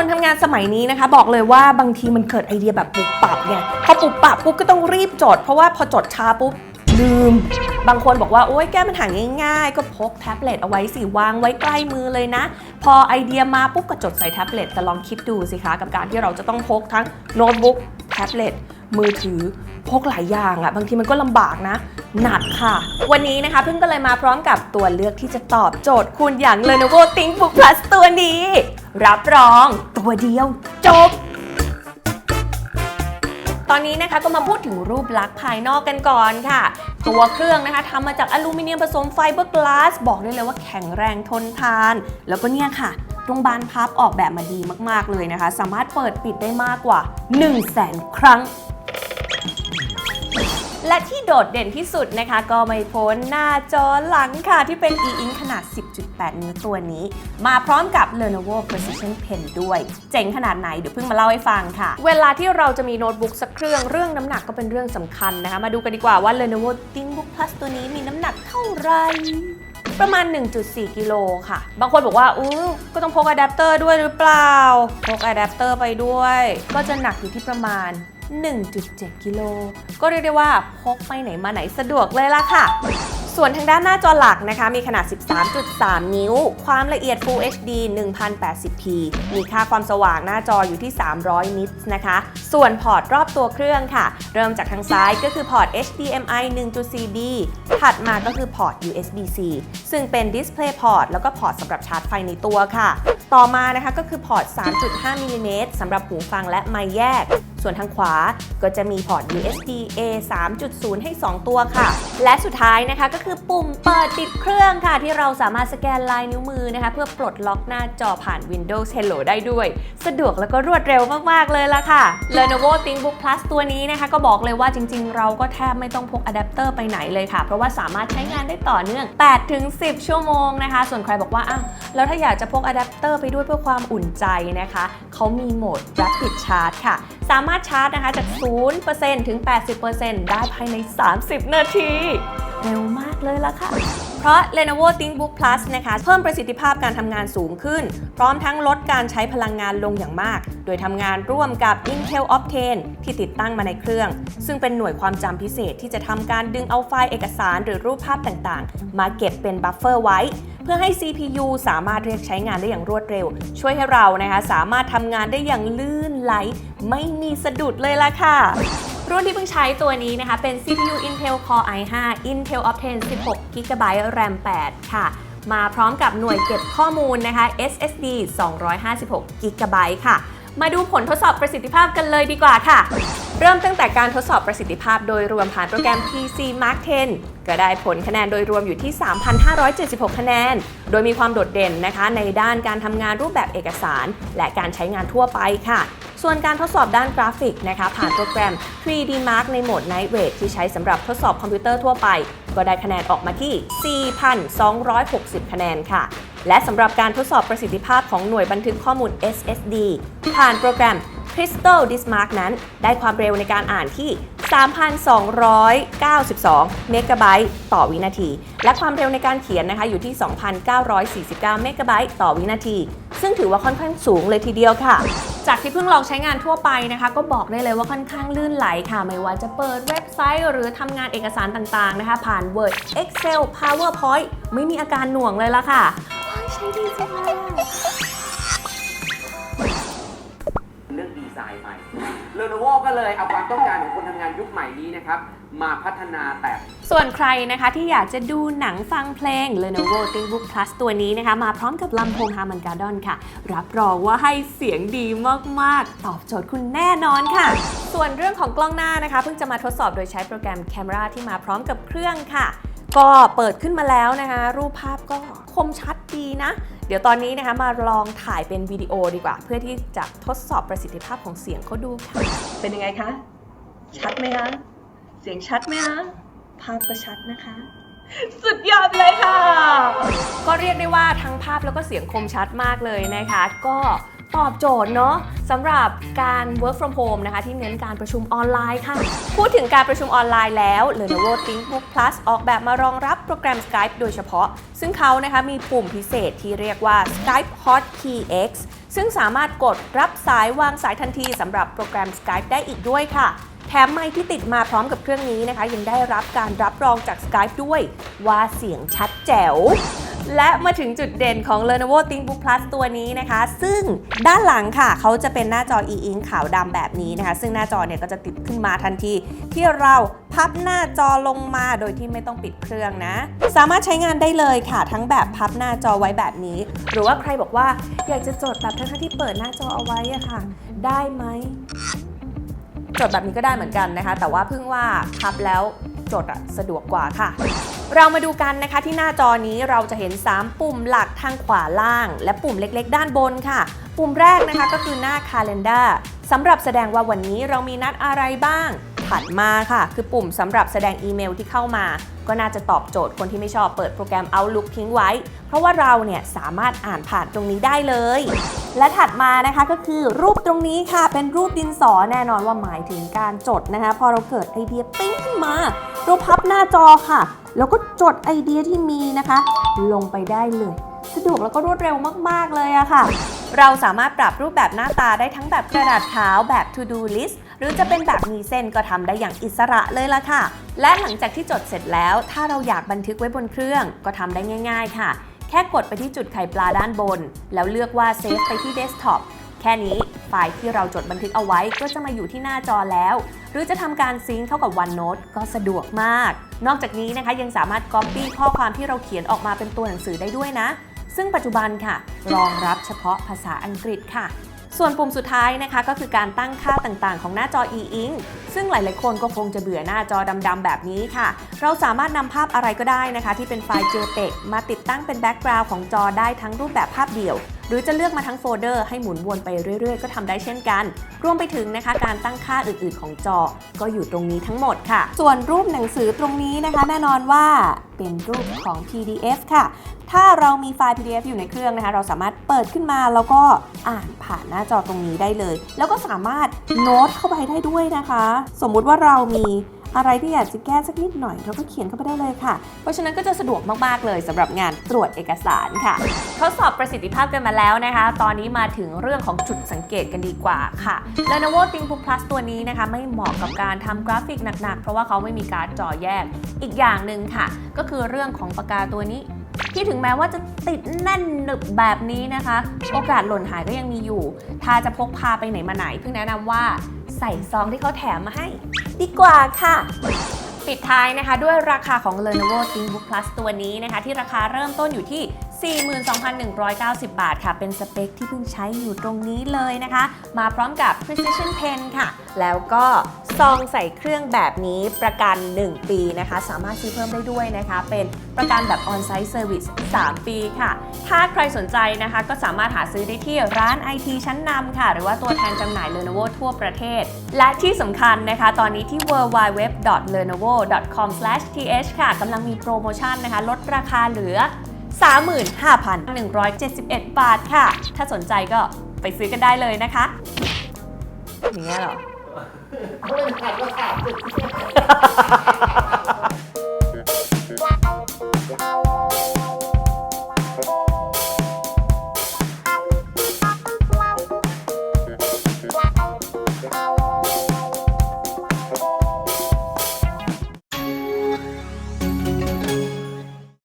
คนทำงานสมัยนี้นะคะ บอกเลยว่าบางทีมันเกิดไอเดียแบบปุบปับไงพอปุบปับปุ๊บก็ต้องรีบจด เพราะว่าพอจดช้าปุ๊บลืม บางคนบอกว่า โอ๊ยแก้ปัญหาง่ายๆ ก็พกแท็บเล็ตเอาไว้สิวางไว้ใกล้มือเลยนะ พอไอเดียมาปุ๊บก็จดใส่แท็บเล็ตแต่ลองคิดดูสิคะกับการที่เราจะต้องพกทั้งโน้ตบุ๊กแท็บเล็ตมือถือพกหลายอย่างอะ่ะบางทีมันก็ลำบากนะ หนักค่ะ วันนี้นะคะเพิ่งก็เลยมาพร้อมกับตัวเลือกที่จะตอบโจทย์คุณอย่าง Lenovo ThinkBook Plus ตัวนี้ รับรองตัวเดียวจบ ตอนนี้นะคะก็มาพูดถึงรูปลักษณ์ภายนอกกันก่อนค่ะ ตัวเครื่องนะคะทำมาจากอลูมิเนียมผสมไฟเบอร์กลาส บอกได้เลยว่าแข็งแรงทนทาน แล้วก็เนี่ยค่ะตรงบานพับออกแบบมาดีมากๆเลยนะคะ สามารถเปิดปิดได้มากกว่า 1 0 0 0 0แสนครั้ง และที่โดดเด่นที่สุดนะคะ ก็ไม่พ้นหน้าจอหลังค่ะ ที่เป็น e-ink ขนาด 10.8 นิ้วตัวนี้ มาพร้อมกับ Lenovo Precision Pen ด้วย เจ๋งขนาดไหน เดี๋ยวเพิ่งมาเล่าให้ฟังค่ะ เวลาที่เราจะมีโน้ตบุ๊กสักเครื่องเรื่องน้ำหนักก็เป็นเรื่องสำคัญนะคะ มาดูกันดีกว่าว่า Lenovo ThinkBook Plus ตัวนี้มีน้ำหนักเท่าไหร่ ประมาณ 1.4 กิโลค่ะ บางคนบอกว่าอู้ก็ต้องพกอะแดปเตอร์ด้วยหรือเปล่า พกอะแดปเตอร์ไปด้วย ก็จะหนักอยู่ที่ประมาณ 1.7 กิโล ก็เรียกได้ว่าพกไปไหนมาไหนสะดวกเลยล่ะค่ะ ส่วนทางด้านหน้าจอหลักนะคะ มีขนาด 13.3 นิ้ว ความละเอียด Full HD 1080p มีค่าความสว่างหน้าจออยู่ที่ 300 นิตส์นะคะ ส่วนพอร์ตรอบตัวเครื่องค่ะ เริ่มจากทางซ้ายก็คือพอร์ต HDMI 1.4B ถัดมาก็คือพอร์ต USB-C ซึ่งเป็น Display Port แล้วก็พอร์ตสำหรับชาร์จไฟในตัวค่ะ ต่อมานะคะก็คือพอร์ต 3.5 มิลลิเมตรสำหรับหูฟังและไมค์แยก ส่วนทางขวาก็จะมีพอร์ต USB A 3.0 ให้ 2 ตัวค่ะ และสุดท้ายนะคะก็คือปุ่มเปิดปิดเครื่องค่ะ ที่เราสามารถสแกนลายนิ้วมือนะคะ เพื่อปลดล็อกหน้าจอผ่าน Windows Hello ได้ด้วย สะดวกแล้วก็รวดเร็วมาก ๆ เลยล่ะค่ะ Lenovo ThinkBook Plus ตัวนี้นะคะ ก็บอกเลยว่าจริง ๆ เราก็แทบไม่ต้องพกอะแดปเตอร์ไปไหนเลยค่ะ เพราะว่าสามารถใช้งานได้ต่อเนื่อง8-10 ชั่วโมงนะคะ ส่วนใครบอกว่าอ้าวแล้วถ้าอยากจะพกอะแดปเตอร์ไปด้วยเพื่อความอุ่นใจนะคะเขามีโหมด Rapid Charge ค่ะ สามารถชาร์จนะคะจาก 0%ถึง 80%ได้ภายใน 30 นาที เร็วมากเลยละค่ะ เพราะ Lenovo ThinkBook Plus นะคะเพิ่มประสิทธิภาพการทำงานสูงขึ้น พร้อมทั้งลดการใช้พลังงานลงอย่างมาก โดยทำงานร่วมกับ Intel Optane ที่ติดตั้งมาในเครื่อง ซึ่งเป็นหน่วยความจำพิเศษที่จะทำการดึงเอาไฟล์เอกสารหรือรูปภาพต่างๆ มาเก็บเป็นบัฟเฟอร์ไว้ เพื่อให้ CPU สามารถเรียกใช้งานได้อย่างรวดเร็ว ช่วยให้เรานะคะสามารถทำงานได้อย่างลื่นไหล ไม่มีสะดุดเลยล่ะค่ะ รุ่นที่เพิ่งใช้ตัวนี้นะคะ เป็น CPU Intel Core i5 Intel Optane 16 GB RAM 8 ค่ะ มาพร้อมกับหน่วยเก็บข้อมูลนะคะ SSD 256 GB ค่ะ มาดูผลทดสอบประสิทธิภาพกันเลยดีกว่าค่ะ เริ่มตั้งแต่การทดสอบประสิทธิภาพโดยรวมผ่านโปรแกรม PC Mark 10 ก็ได้ผลคะแนนโดยรวมอยู่ที่ 3,576 คะแนน โดยมีความโดดเด่นนะคะ ในด้านการทำงานรูปแบบเอกสาร และการใช้งานทั่วไปค่ะ ส่วนการทดสอบด้านกราฟิกนะคะผ่านโปรแกรม 3D Mark ในโหมด Night Wave ที่ใช้สำหรับทดสอบคอมพิวเตอร์ทั่วไป ก็ได้คะแนนออกมาที่ 4,260 คะแนนค่ะ และสำหรับการทดสอบประสิทธิภาพของหน่วยบันทึกข้อมูล SSD ผ่านโปรแกรม Crystal Dismark นั้น ได้ความเร็วในการอ่านที่ 3,292 เมกะไบต์ต่อวินาที และความเร็วในการเขียนนะคะอยู่ที่ 2,949 เมกะไบต์ต่อวินาที ซึ่งถือว่าค่อนข้างสูงเลยทีเดียวค่ะ จากที่เพิ่งลองใช้งานทั่วไปนะคะ ก็บอกได้เลยว่าค่อนข้างลื่นไหลค่ะ ไม่ว่าจะเปิดเว็บไซต์ หรือทำงานเอกสารต่างๆนะคะ ผ่าน Word Excel PowerPoint ไม่มีอาการหน่วงเลยละค่ะเฮ้ยใช้ดีจังเลยอะเรื่องดีไซน์ใหม่ Lenovo ก็เลยเอาความต้องการของคนทำงานยุคใหม่นี้นะครับ มาพัฒนาแต่ ส่วนใครนะคะที่อยากจะดูหนังฟังเพลง Lenovo ThinkBook Plus ตัวนี้นะคะ มาพร้อมกับลำโพง Harman Kardon ค่ะ รับรองว่าให้เสียงดีมาก ๆ ตอบโจทย์คุณแน่นอนค่ะ ส่วนเรื่องของกล้องหน้านะคะ เพิ่งจะมาทดสอบโดยใช้โปรแกรม Camera ที่มาพร้อมกับเครื่องค่ะ ก็เปิดขึ้นมาแล้วนะคะ รูปภาพก็คมชัดดีนะ เดี๋ยวตอนนี้นะคะมาลองถ่ายเป็นวิดีโอดีกว่า เพื่อที่จะทดสอบประสิทธิภาพของเสียงเขาดูค่ะ เป็นยังไงคะ ชัดไหมคะ เสียงชัดไหมคะ ภาพก็ชัดนะคะ สุดยอดเลยค่ะ ก็เรียกได้ว่าทั้งภาพแล้วก็เสียงคมชัดมากเลยนะคะ ก็ ตอบโจทย์เนาะสำหรับการ work from home นะคะ ที่เน้นการประชุมออนไลน์ค่ะ พูดถึงการประชุมออนไลน์แล้ว Lenovo ThinkBook Plus ออกแบบมารองรับโปรแกรม Skype โดยเฉพาะ ซึ่งเขานะคะมีปุ่มพิเศษที่เรียกว่า Skype Hotkey X ซึ่งสามารถกดรับสายวางสายทันทีสำหรับโปรแกรม Skype ได้อีกด้วยค่ะแถมไมค์ที่ติดมาพร้อมกับเครื่องนี้นะคะ ยังได้รับการรับรองจาก Skype ด้วย ว่าเสียงชัดแจ๋ว และมาถึงจุดเด่นของ Lenovo ThinkBook Plus ตัวนี้นะคะ ซึ่งด้านหลังค่ะ เขาจะเป็นหน้าจอ e-ink ขาวดำแบบนี้นะคะ ซึ่งหน้าจอเนี่ยก็จะติดขึ้นมาทันที ที่เราพับหน้าจอลงมาโดยที่ไม่ต้องปิดเครื่องนะ สามารถใช้งานได้เลยค่ะ ทั้งแบบพับหน้าจอไว้แบบนี้ หรือว่าใครบอกว่าอยากจะจดแบบทั้งที่เปิดหน้าจอเอาไว้อะค่ะ ได้ไหมจดแบบนี้ก็ได้เหมือนกันนะคะ แต่ว่าเพิ่งว่าพับแล้วจดอะสะดวกกว่าค่ะ เรามาดูกันนะคะที่หน้าจอนี้เราจะเห็น 3 ปุ่มหลักทางขวาล่าง และปุ่มเล็กๆ ด้านบนค่ะ ปุ่มแรกนะคะก็คือหน้า Calendar สำหรับแสดงว่าวันนี้เรามีนัดอะไรบ้าง ถัดมาค่ะ คือปุ่มสำหรับแสดงอีเมลที่เข้ามา ก็น่าจะตอบโจทย์คนที่ไม่ชอบเปิดโปรแกรม Outlook ทิ้งไว้ เพราะว่าเราเนี่ยสามารถอ่านผ่านตรงนี้ได้เลย และถัดมานะคะก็คือรูปตรงนี้ค่ะ เป็นรูปดินสอแน่นอนว่าหมายถึงการจดนะคะ พอเราเกิดไอเดียปิ้งขึ้นมา เราพับหน้าจอค่ะ แล้วก็จดไอเดียที่มีนะคะ ลงไปได้เลย สะดวกแล้วก็รวดเร็วมาก ๆ เลยอะค่ะ เราสามารถปรับรูปแบบหน้าตาได้ทั้งแบบกระดาษขาวแบบ to do list หรือจะเป็นแบบมีเส้นก็ทำได้อย่างอิสระเลยล่ะค่ะ และหลังจากที่จดเสร็จแล้ว ถ้าเราอยากบันทึกไว้บนเครื่องก็ทำได้ง่าย ๆ ค่ะ แค่กดไปที่จุดไข่ปลาด้านบน แล้วเลือกว่าเซฟไปที่เดสก์ท็อปแค่นี้ ไฟล์ที่เราจดบันทึกเอาไว้ก็จะมาอยู่ที่หน้าจอแล้ว หรือจะทำการซิงค์เข้ากับ OneNote ก็สะดวกมาก นอกจากนี้นะคะยังสามารถ Copy ข้อความที่เราเขียนออกมาเป็นตัวหนังสือได้ด้วยนะ ซึ่งปัจจุบันค่ะ รองรับเฉพาะภาษาอังกฤษค่ะส่วนปุ่มสุดท้ายนะคะก็คือการตั้งค่าต่างๆ ของหน้าจอ e-ink ซึ่งหลายๆ คนก็คงจะเบื่อหน้าจอดำๆแบบนี้ค่ะ เราสามารถนำภาพอะไรก็ได้นะคะ ที่เป็นไฟล์ JPEG มาติดตั้งเป็นแบ็กกราวด์ของจอได้ทั้งรูปแบบภาพเดี่ยว หรือจะเลือกมาทั้งโฟลเดอร์ให้หมุนวนไปเรื่อยๆ ก็ทำได้เช่นกัน รวมไปถึงนะคะการตั้งค่าอื่นๆ ของจอ ก็อยู่ตรงนี้ทั้งหมดค่ะ ส่วนรูปหนังสือตรงนี้นะคะ แน่นอนว่าเป็นรูปของ PDF ค่ะ ถ้าเรามีไฟล์ PDF อยู่ในเครื่องนะคะ เราสามารถเปิดขึ้นมาแล้วก็อ่านผ่านหน้าจอตรงนี้ได้เลย แล้วก็สามารถโน้ตเข้าไปได้ด้วยนะคะ สมมุติว่าเรามี อะไรที่อยากจะแก้สักนิดหน่อยเราก็เขียนเข้าไปได้เลยค่ะ เพราะฉะนั้นก็จะสะดวกมากๆเลยสำหรับงานตรวจเอกสารค่ะทดสอบประสิทธิภาพกันมาแล้วนะคะ ตอนนี้มาถึงเรื่องของจุดสังเกตกันดีกว่าค่ะ Lenovo ThinkBook Plus ตัวนี้นะคะ ไม่เหมาะกับการทำกราฟิกหนักๆ เพราะว่าเขาไม่มีการจอแยก อีกอย่างหนึ่งค่ะ ก็คือเรื่องของปากกาตัวนี้ที่ถึงแม้ว่าจะติดแน่นหนึบแบบนี้นะคะ โอกาสหล่นหายก็ยังมีอยู่ ถ้าจะพกพาไปไหนมาไหนเพิ่งแนะนำว่า ใส่ซองที่เขาแถมมาให้ ดีกว่าค่ะ ปิดท้ายนะคะด้วยราคาของ Lenovo ThinkBook Plus ตัวนี้นะคะ ที่ราคาเริ่มต้นอยู่ที่42,190 บาทค่ะ เป็นสเปคที่เพิ่งใช้อยู่ตรงนี้เลยนะคะ มาพร้อมกับ Precision Pen ค่ะ แล้วก็ซองใส่เครื่องแบบนี้ประกัน 1 ปีนะคะ สามารถซื้อเพิ่มได้ด้วยนะคะ เป็นประกันแบบ On-Site Service 3 ปีค่ะ ถ้าใครสนใจนะคะก็สามารถหาซื้อได้ที่ร้าน IT ชั้นนำค่ะ หรือว่าตัวแทนจำหน่าย Lenovo ทั่วประเทศ และที่สำคัญนะคะ ตอนนี้ที่ www.lenovo.com/th ค่ะกำลังมีโปรโมชั่นนะคะ ลดราคาเหลือ 35,171 บาทค่ะ ถ้าสนใจก็ไปซื้อกันได้เลยนะคะอย่างเงี้ยเหรอไม่ได้ถามก็ถามสิ